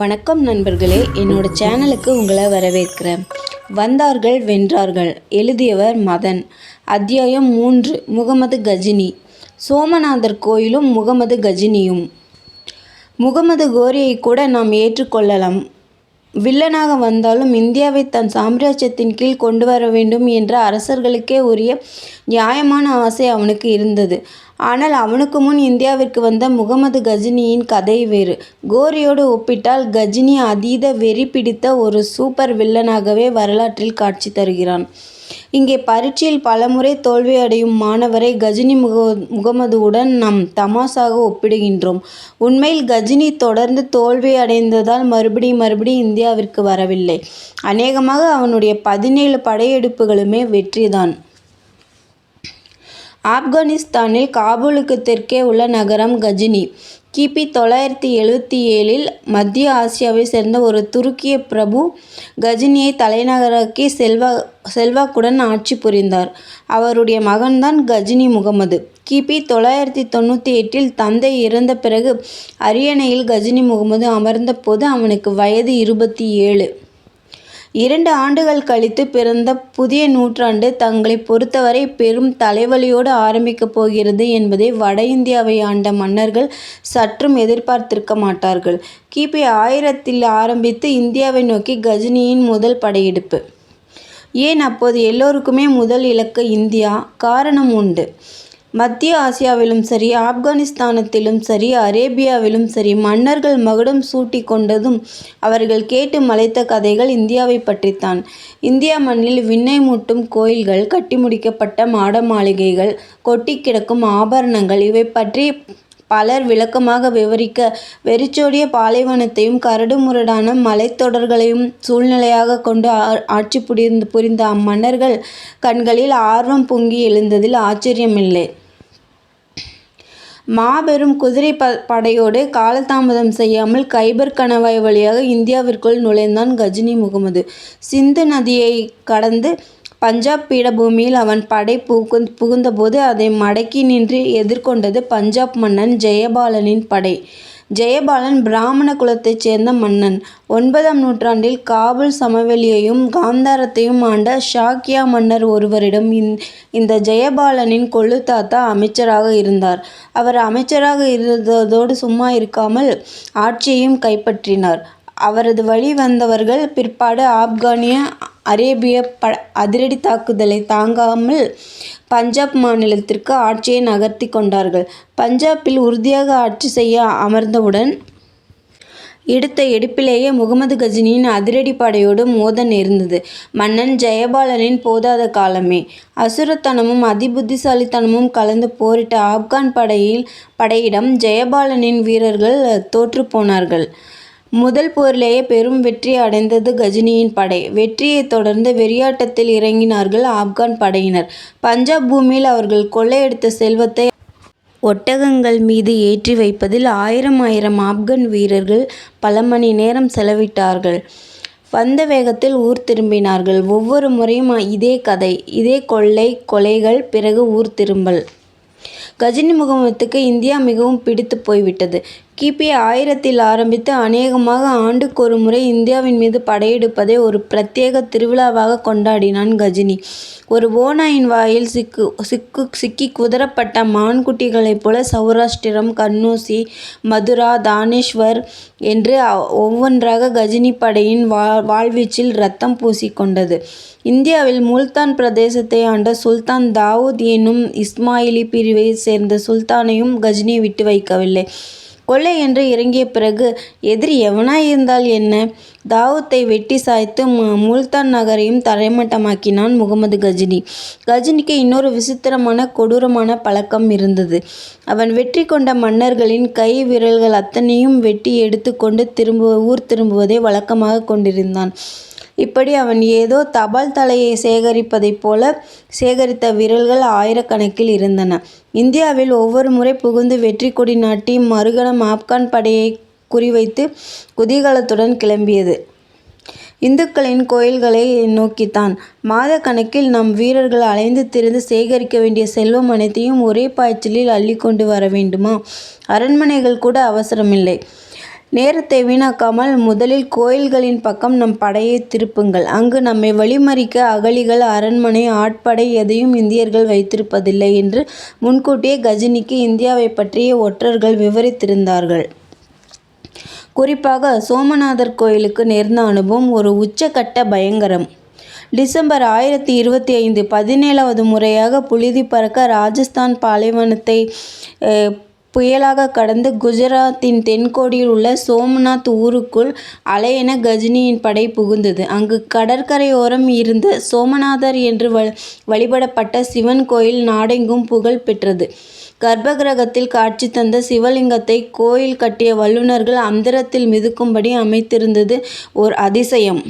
வணக்கம் நண்பர்களே என்னோட சேனலுக்கு உங்களை வரவேற்கிறேன். வந்தார்கள் வென்றார்கள் எழுதியவர் மதன். அத்தியாயம் மூன்று முகமது கஜினி. சோமநாதர் கோயிலும் முகமது கஜினியும். முகமது கோரியை கூட நாம் ஏற்றுக்கொள்ளலாம். வில்லனாக வந்தாலும் இந்தியாவை தன் சாம்ராஜ்யத்தின் கீழ் கொண்டு வர வேண்டும் என்ற அரசர்களுக்கே உரிய நியாயமான ஆசை அவனுக்கு இருந்தது. ஆனால் அவனுக்கு முன் இந்தியாவிற்கு வந்த முகமது கஜினியின் கதை வேறு. கோரியோடு ஒப்பிட்டால் கஜினி அதீத வெறி பிடித்த ஒரு சூப்பர் வில்லனாகவே வரலாற்றில் காட்சி தருகிறான். இங்கே பரீட்சையில் பலமுறை தோல்வியடையும் மாணவரை கஜினி முக முகமதுவுடன் நாம் தமாசாக ஒப்பிடுகின்றோம். உண்மையில் கஜினி தொடர்ந்து தோல்வி அடைந்ததால் மறுபடியும் மறுபடியும் இந்தியாவிற்கு வரவில்லை. அநேகமாக அவனுடைய பதினேழு படையெடுப்புகளுமே வெற்றிதான். ஆப்கானிஸ்தானில் காபூலுக்கு தெற்கே உள்ள நகரம் கஜினி. கிபி தொள்ளாயிரத்தி எழுவத்தி ஏழில் மத்திய ஆசியாவை சேர்ந்த ஒரு துருக்கிய பிரபு கஜினியை தலைநகராக்கி செல்வா செல்வாக்குடன் ஆட்சி புரிந்தார். அவருடைய மகன்தான் கஜினி முகமது. கிபி தொள்ளாயிரத்தி தொண்ணூற்றி எட்டில் தந்தை இறந்த பிறகு அரியணையில் கஜினி முகமது அமர்ந்தபோது அவனுக்கு வயது இருபத்தி ஏழு. இரண்டு ஆண்டுகள் கழித்து பிறந்த புதிய நூற்றாண்டு தங்களை பொறுத்தவரை பெரும் தலைவலியோடு ஆரம்பிக்கப் போகிறது என்பதை வட இந்தியாவை ஆண்ட மன்னர்கள் சற்றும் எதிர்பார்த்திருக்க மாட்டார்கள். கிபி ஆயிரத்தில் ஆரம்பித்து இந்தியாவை நோக்கி கஜினியின் முதல் படையெடுப்பு. ஏன் அப்போது எல்லோருக்குமே முதல் இலக்கு இந்தியா? காரணம் உண்டு. மத்திய ஆசியாவிலும் சரி ஆப்கானிஸ்தானத்திலும் சரி அரேபியாவிலும் சரி மன்னர்கள் மகுடம் சூட்டி கொண்டதும் அவர்கள் கேட்டு மலைத்த கதைகள் இந்தியாவை பற்றித்தான். இந்தியா மண்ணில் விண்ணை மூட்டும் கோயில்கள் கட்டி முடிக்கப்பட்ட மாட மாளிகைகள் கொட்டி கிடக்கும் ஆபரணங்கள் இவை பற்றி பலர் விளக்கமாக விவரிக்க வெறிச்சோடிய பாலைவனத்தையும் கரடுமுரடான மலைத்தொடர்களையும் சூழ்நிலையாக கொண்டு ஆட்சி புரிந்து புரிந்த அம்மன்னர்கள் கண்களில் ஆர்வம் பொங்கி எழுந்ததில் ஆச்சரியமில்லை. மாபெரும் குதிரை ப படையோடு காலதாமதம் செய்யாமல் கைபர் கணவாய் வழியாக இந்தியாவிற்குள் நுழைந்தான் கஜினி முகமது. சிந்து நதியை கடந்து பஞ்சாப் பீடபூமியில் அவன் படை புகு புகுந்தபோது அதை மடக்கி நின்று எதிர்கொண்டது பஞ்சாப் மன்னன் ஜெயபாலனின் படை. ஜெயபாலன் பிராமண குலத்தைச் சேர்ந்த மன்னன். ஒன்பதாம் நூற்றாண்டில் காபுல் சமவெளியையும் காந்தாரத்தையும் ஆண்ட ஷாக்கியா மன்னர் ஒருவரிடம் இந்த ஜெயபாலனின் கொள்ளுத்தாத்தா அமைச்சராக இருந்தார். அவர் அமைச்சராக இருந்ததோடு சும்மா இருக்காமல் ஆட்சியையும் கைப்பற்றினார். அவரது வழி வந்தவர்கள் பிற்பாடு ஆப்கானிய அரேபிய ப அதிரடி தாக்குதலை தாங்காமல் பஞ்சாப் மாநிலத்திற்கு ஆட்சியை நகர்த்தி கொண்டார்கள். பஞ்சாபில் உறுதியாக ஆட்சி செய்ய அமர்ந்தவுடன் எடுத்த எடுப்பிலேயே முகமது கஜினியின் அதிரடி படையோடு மோத நேர்ந்தது. மன்னன் ஜெயபாலனின் போதாத காலமே. அசுரத்தனமும் அதிபுத்திசாலித்தனமும் கலந்து போரிட்ட ஆப்கான் படையில் படையிடம் ஜெயபாலனின் வீரர்கள் தோற்றுப்போனார்கள் முதல் போரிலேயே பெரும் வெற்றி அடைந்தது கஜினியின் படை. வெற்றியைத் தொடர்ந்து வெறியாட்டத்தில் இறங்கினார்கள் ஆப்கான் படையினர். பஞ்சாப் பூமியில் அவர்கள் கொள்ளையடித்த செல்வத்தை ஒட்டகங்கள் மீது ஏற்றி வைப்பதில் ஆயிரம் ஆயிரம் ஆப்கன் வீரர்கள் பல மணி நேரம் செலவிட்டார்கள். வந்த வேகத்தில் ஊர் திரும்பினார்கள். ஒவ்வொரு முறையும் இதே கதை இதே கொள்ளை கொலைகள் பிறகு ஊர் திரும்பல். கஜினி முகமதுக்கு இந்தியா மிகவும் பிடித்து போய்விட்டது. கிபி ஆயிரத்தில் ஆரம்பித்து அநேகமாக ஆண்டுக்கு ஒரு முறை இந்தியாவின் மீது படையெடுப்பதை ஒரு பிரத்யேக திருவிழாவாக கொண்டாடினான் கஜினி. ஒரு ஓநாயின் வாயில் சிக்கு சிக்கு சிக்கி குதறப்பட்ட மான்குட்டிகளைப் போல சௌராஷ்டிரம் கன்னூசி மதுரா தானேஸ்வர் என்று ஒவ்வொன்றாக கஜினி படையின் வா வாழ்வீச்சில் ரத்தம் பூசிக்கொண்டது. இந்தியாவில் முல்தான் பிரதேசத்தை ஆண்ட சுல்தான் தாவூத் என்னும் இஸ்மாயிலி பிரிவை சேர்ந்த சுல்தானையும் கஜினி விட்டு வைக்கவில்லை. கொள்ளை என்று இறங்கிய பிறகு எதிரி எவனாய் இருந்தால் என்ன? தாவூத்தை வெட்டி சாய்த்து முல்தான் நகரையும் தரைமட்டமாக்கினான் முகமது கஜினி. கஜினிக்கு இன்னொரு விசித்திரமான கொடூரமான பழக்கம் இருந்தது. அவன் வெற்றி கொண்ட மன்னர்களின் கை விரல்கள் அத்தனையும் வெட்டி எடுத்துக்கொண்டு திரும்ப ஊர் திரும்புவதை வழக்கமாக கொண்டிருந்தான். இப்படி அவன் ஏதோ தபால் தலையை சேகரிப்பதைப் போல சேகரித்த விரல்கள் ஆயிரக்கணக்கில் இருந்தன. இந்தியாவில் ஒவ்வொரு முறை புகுந்து வெற்றி கொடி நாட்டி மறுகணம் ஆப்கான் படையை குறிவைத்து குதூகலத்துடன் கிளம்பியது. இந்துக்களின் கோயில்களை நோக்கித்தான். மாதக்கணக்கில் நம் வீரர்கள் அலைந்து திரிந்து சேகரிக்க வேண்டிய செல்வம் அனைத்தையும் ஒரே பாய்ச்சலில் அள்ளி கொண்டு வர வேண்டுமா? அரண்மனைகள் கூட அவசரமில்லை. நேரத்தை வீணாக்காமல் முதலில் கோயில்களின் பக்கம் நம் படையை திருப்புங்கள். அங்கு நம்மை வழிமறிக்க அகழிகள் அரண்மனை ஆட்படை எதையும் இந்தியர்கள் வைத்திருப்பதில்லை என்று முன்கூட்டியே கஜினிக்கு இந்தியாவை பற்றிய ஒற்றர்கள் விவரித்திருந்தார்கள். குறிப்பாக சோமநாதர் கோயிலுக்கு நேர்ந்த அனுபவம் ஒரு உச்சகட்ட பயங்கரம். டிசம்பர் ஆயிரத்தி இருபத்தி ஐந்து பதினேழாவது முறையாக புழுதி பறக்க ராஜஸ்தான் பாலைவனத்தை புயலாக கடந்து குஜராத்தின் தென்கோடியில் உள்ள சோம்நாத் ஊருக்குள் அலையென கஜினியின் படை புகுந்தது. அங்கு கடற்கரையோரம் இருந்த சோமநாதர் என்று வழிபடப்பட்ட சிவன் கோயில் நாடெங்கும் புகழ் பெற்றது. கர்ப்பகிரகத்தில் காட்சி தந்த சிவலிங்கத்தை கோயில் கட்டிய வல்லுனர்கள் அந்தரத்தில் மிதுக்கும்படி அமைத்திருந்தது ஓர் அதிசயம்.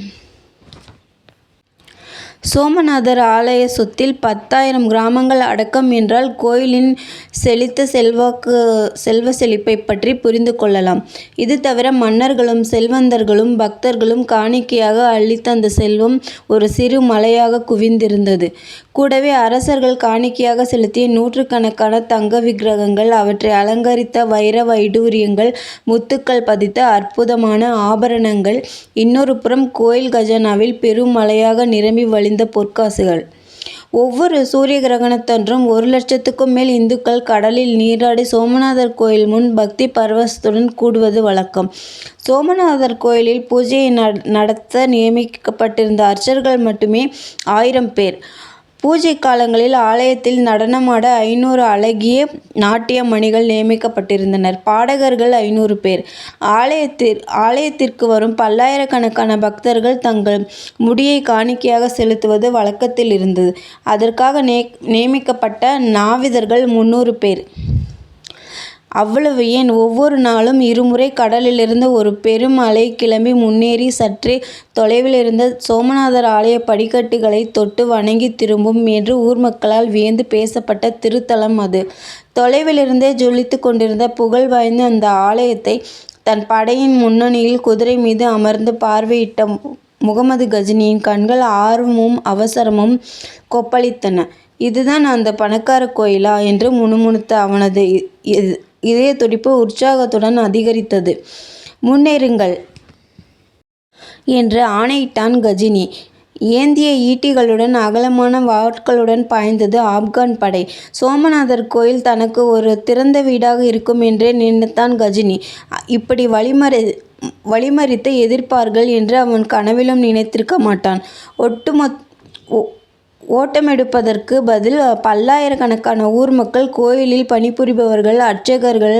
சோமநாதர் ஆலய சொத்தில் பத்தாயிரம் கிராமங்கள் அடக்கம் என்றால் கோயிலின் செழித்த செல்வாக்கு செல்வ செழிப்பைப் பற்றி புரிந்து கொள்ளலாம். இது தவிர மன்னர்களும் செல்வந்தர்களும் பக்தர்களும் காணிக்கையாக அள்ளித்தந்த செல்வம் ஒரு சிறு மலையாக குவிந்திருந்தது. கூடவே அரசர்கள் காணிக்கையாக செலுத்திய நூற்றுக்கணக்கான தங்க விக்கிரகங்கள் அவற்றை அலங்கரித்த வைர வைடூரியங்கள் முத்துக்கள் பதித்த அற்புதமான ஆபரணங்கள் இன்னொரு புறம் கோயில் கஜானாவில் பெருமழையாக நிரம்பி வழி வழிந்த பொற்காசுகள். ஒவ்வொரு சூரிய கிரகணத்தன்றும் ஒரு லட்சத்துக்கும் மேல் இந்துக்கள் கடலில் நீராடி சோமநாதர் கோயில் முன் பக்தி பரவசத்துடன் கூடுவது வழக்கம். சோமநாதர் கோயிலில் பூஜையை நடத்த நியமிக்கப்பட்டிருந்த அர்ச்சர்கள் மட்டுமே ஆயிரம் பேர். பூஜை காலங்களில் ஆலயத்தில் நடனமாட ஐநூறு அழகிய நாட்டிய மணிகள் நியமிக்கப்பட்டிருந்தனர். பாடகர்கள் ஐநூறு பேர். ஆலயத்திற்கு வரும் பல்லாயிரக்கணக்கான பக்தர்கள் தங்கள் முடியை காணிக்கையாக செலுத்துவது வழக்கத்தில் இருந்தது. அதற்காக நே நியமிக்கப்பட்ட நாவிதர்கள் முந்நூறு பேர். அவ்வளவு ஏன் ஒவ்வொரு நாளும் இருமுறை கடலிலிருந்து ஒரு பெரும் அலை கிளம்பி முன்னேறி சற்றே தொலைவிலிருந்த சோமநாதர் ஆலயப் படிக்கட்டுகளை தொட்டு வணங்கி திரும்பும் என்று ஊர் மக்களால் வியந்து பேசப்பட்ட திருத்தலம் அது. தொலைவிலிருந்தே ஜொலித்துக் கொண்டிருந்த புகழ் வாய்ந்த அந்த ஆலயத்தை தன் படையின் முன்னணியில் குதிரை மீது அமர்ந்து பார்வையிட்ட முகமது கஜினியின் கண்கள் ஆர்வமும் அவசரமும் கொப்பளித்தன. இதுதான் அந்த பணக்கார கோயிலா? என்று முணுமுணுத்த அவனது இதய துடிப்பு உற்சாகத்துடன் அதிகரித்தது. முன்னேறுங்கள். என்று ஆணையிட்டான் கஜினி. ஏந்திய ஈட்டிகளுடன் அகலமான வாட்களுடன் பாய்ந்தது ஆப்கான் படை. சோமநாதர் கோயில் தனக்கு ஒரு திறந்த வீடாக இருக்கும் என்றே நினைத்தான் கஜினி. இப்படி வழிமறை வழிமறித்து எதிர்ப்பார்கள் என்று அவன் கனவிலும் நினைத்திருக்க மாட்டான். ஓட்டமெடுப்பதற்குப் பதில் பல்லாயிரக்கணக்கான ஊர் மக்கள் கோயிலில் பணிபுரிபவர்கள் அர்ச்சகர்கள்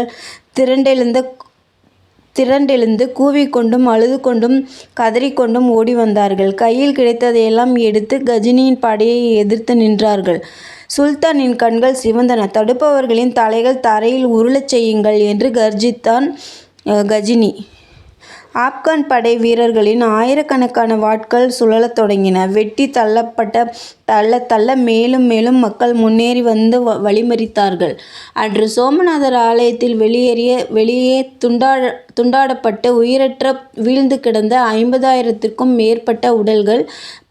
திரண்டெழுந்து கூவிக்கொண்டும் அழுது கொண்டும் கதறிக்கொண்டும் ஓடி வந்தார்கள். கையில் கிடைத்ததையெல்லாம் எடுத்து கஜினியின் படையை எதிர்த்து நின்றார்கள். சுல்தானின் கண்கள் சிவந்தன. தடுப்பவர்களின் தலைகள் தரையில் உருளச் செய்யுங்கள் என்று கர்ஜித்தான் கஜினி. ஆப்கான் படை வீரர்களின் ஆயிரக்கணக்கான வாட்கள் சுழலத் தொடங்கின. வெட்டி தள்ளப்பட்ட தள்ள தள்ள மேலும் மேலும் மக்கள் முன்னேறி வந்து வழிமறித்தார்கள். அன்று சோமநாதர் ஆலயத்தில் வெளியேறிய வெளியே துண்டாடப்பட்டு உயிரற்ற வீழ்ந்து கிடந்த ஐம்பதாயிரத்திற்கும் மேற்பட்ட உடல்கள்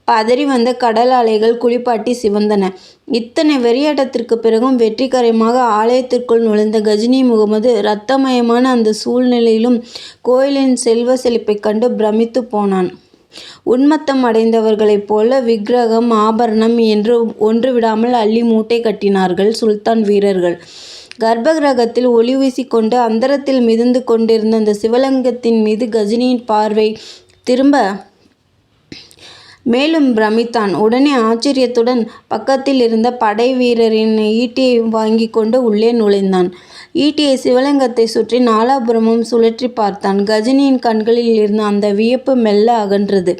பதறி வந்த கடல் அலைகள் குளிப்பாட்டி சிவந்தன. இத்தனை வெறியாட்டத்திற்குப் பிறகும் வெற்றிகரமாக ஆலயத்திற்குள் நுழைந்த கஜினி முகமது ரத்தமயமான அந்த சூழ்நிலையிலும் கோயிலின் செல்வ செழிப்பைக் கண்டு பிரமித்துப் போனான். உன்மத்தம் அடைந்தவர்களைப் போல விக்கிரகம் ஆபரணம் என்று ஒன்று விடாமல் அள்ளி மூட்டை கட்டினார்கள் சுல்தான் வீரர்கள். கர்ப்பகிரகத்தில் ஒளி வீசிக்கொண்டு அந்தரத்தில் மிதந்து கொண்டிருந்த அந்த சிவலிங்கத்தின் மீது கஜினியின் பார்வை திரும்ப மேலும் பிரமித்தான். உடனே ஆச்சரியத்துடன் பக்கத்தில் இருந்த படை வீரரின் ஈட்டியை வாங்கிக் கொண்டு உள்ளே நுழைந்தான். ஈட்டியை சிவலிங்கத்தை சுற்றி நாலாபுரமும் சுழற்றிப் பார்த்தான். கஜினியின் கண்களில் இருந்த அந்த வியப்பு மெல்ல அகன்றது.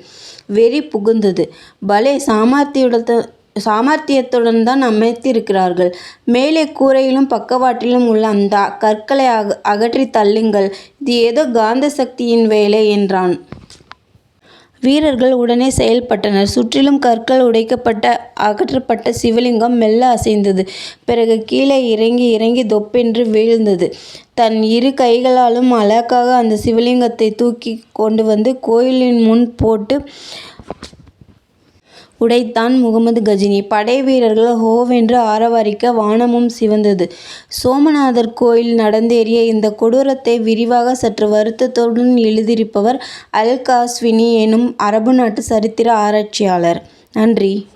வெறி புகுந்தது. பலே சாமர்த்தியோட சாமர்த்தியத்துடன் தான் அமைத்திருக்கிறார்கள். மேலே கூரையிலும் பக்கவாட்டிலும் உள்ள அந்த கற்களை அக அகற்றித் தள்ளுங்கள். இது ஏதோ காந்த சக்தியின் வேலை என்றான். வீரர்கள் உடனே செயல்பட்டனர். சுற்றிலும் கற்கள் உடைக்கப்பட்ட அகற்றப்பட்ட சிவலிங்கம் மெல்ல அசைந்தது. பிறகு கீழே இறங்கி இறங்கி தொப்பென்று வீழ்ந்தது. தன் இரு கைகளாலும் அழக்காக அந்த சிவலிங்கத்தை தூக்கி கொண்டு வந்து கோயிலின் முன் போட்டு உடைத்தான் முகமது கஜினி. படை வீரர்கள் ஹோவென்று ஆரவாரிக்க வானமும் சிவந்தது. சோமநாதர் கோயில் நடந்தேறிய இந்த கொடூரத்தை விரிவாக சற்று வருத்தத்துடன் எழுதியிருப்பவர் அல்-காஸ்வினி எனும் அரபு நாட்டு சரித்திர ஆராய்ச்சியாளர். நன்றி.